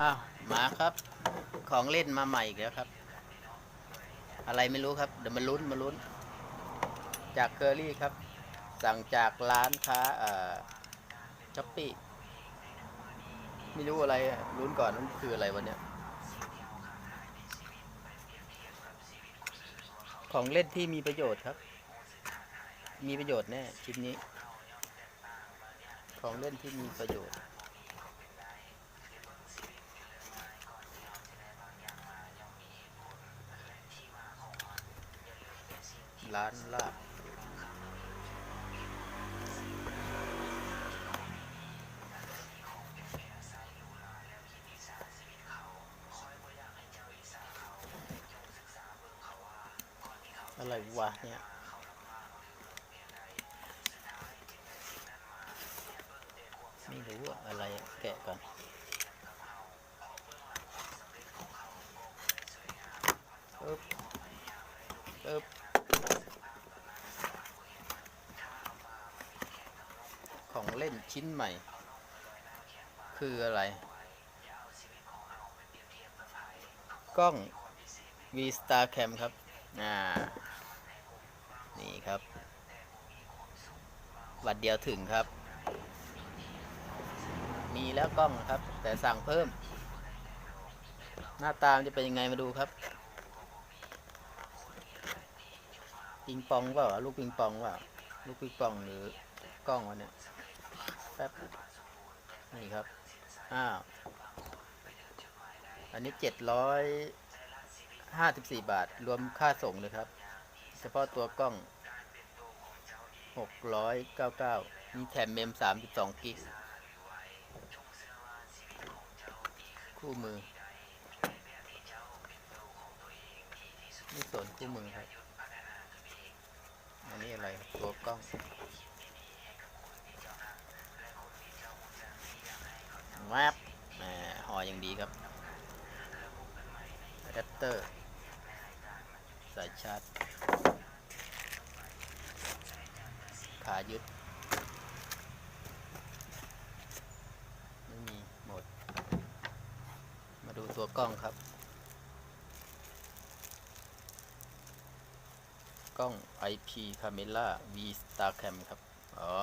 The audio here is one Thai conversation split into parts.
อ้าวหมาครับ ของเล่นมาใหม่อีกแล้วครับ อะไรไม่รู้ครับ เดี๋ยวมาลุ้นมาลุ้น จากเคอรี่ครับ สั่งจากร้านค้าเอ่อช้อปปี้ไม่รู้อะไรลุ้นก่อนมันคืออะไรวันเนี้ยของเล่นที่มีประโยชน์ครับ มีประโยชน์แน่ชิ้นนี้ ของเล่นที่มีประโยชน์ ร้านลาบอะไรวะเนี่ยไม่รู้อะอะไรแกะก่อนอึ๊บอึ๊บ ของเล่นชิ้นใหม่ คืออะไร กล้อง V Star Cam ครับ อ่า นี่ครับ วัดเดียวถึงครับ มีแล้วกล้องครับ แต่สั่งเพิ่ม หน้าตามจะเป็นยังไงมาดูครับ ปิงปองเปล่าลูกปิงปองเปล่าลูกปิงปองหรือกล้องวะเนี่ย แป๊บนี่ครับ อ้าว อันนี้เจ็ดร้อยห้าสิบสี่บาท รวมค่าส่งเลยครับ เฉพาะตัวกล้องหกร้อยเก้าเก้ามีแถมเมมสามสิบสองกิก คู่มือนี่ส่วนคู่มือครับ อันนี้อะไร ตัวกล้อง แวบแหมห่ออย่างดีครับอะแดปเตอร์ สายชาร์จ ขายึด ไม่มีหมด มาดูตัวกล้องครับ กล้อง IP Camera V Star Cam ครับ อ๋อ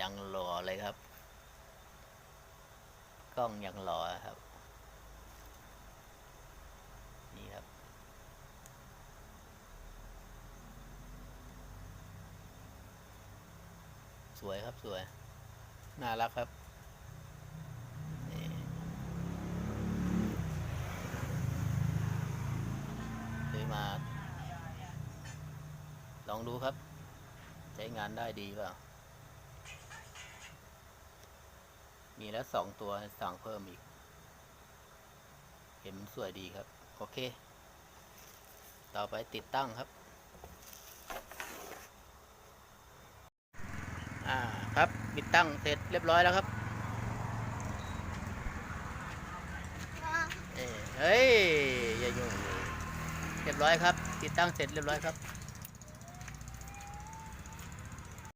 ยังหล่อเลยครับ กล้องยังหล่อครับ นี่ครับ สวยครับสวย น่ารักครับนี่ซื้อมา ลองดูครับ ใช้งานได้ดีเปล่า มีแล้วสองตัวสั่งเพิ่มอีก เห็นมันสวยดีครับ โอเค ต่อไปติดตั้งครับ อ่าครับติดตั้งเสร็จเรียบร้อยแล้วครับเอ้ยเฮ้ยอย่ายุ่งเรียบร้อยครับ ติดตั้งเสร็จเรียบร้อยครับ